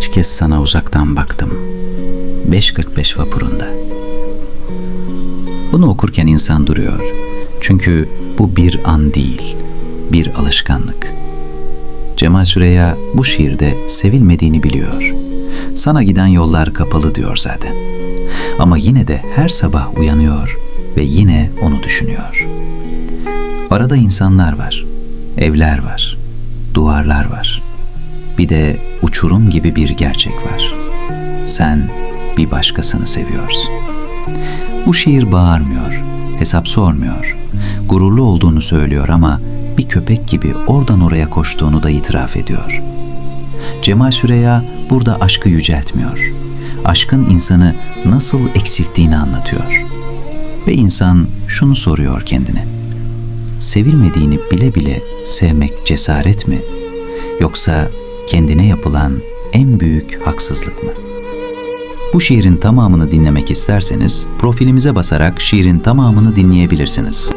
Kaç kez sana uzaktan baktım. 5.45 vapurunda. Bunu okurken insan duruyor. Çünkü bu bir an değil, bir alışkanlık. Cemal Süreya bu şiirde sevilmediğini biliyor. Sana giden yollar kapalı diyor zaten. Ama yine de her sabah uyanıyor ve yine onu düşünüyor. Arada insanlar var, evler var, duvarlar var. Bir de uçurum gibi bir gerçek var. Sen bir başkasını seviyorsun. Bu şiir bağırmıyor, hesap sormuyor. Gururlu olduğunu söylüyor ama bir köpek gibi oradan oraya koştuğunu da itiraf ediyor. Cemal Süreya burada aşkı yüceltmiyor. Aşkın insanı nasıl eksilttiğini anlatıyor. Ve insan şunu soruyor kendine. Sevilmediğini bile bile sevmek cesaret mi? Yoksa kendine yapılan en büyük haksızlık mı? Bu şiirin tamamını dinlemek isterseniz profilimize basarak şiirin tamamını dinleyebilirsiniz.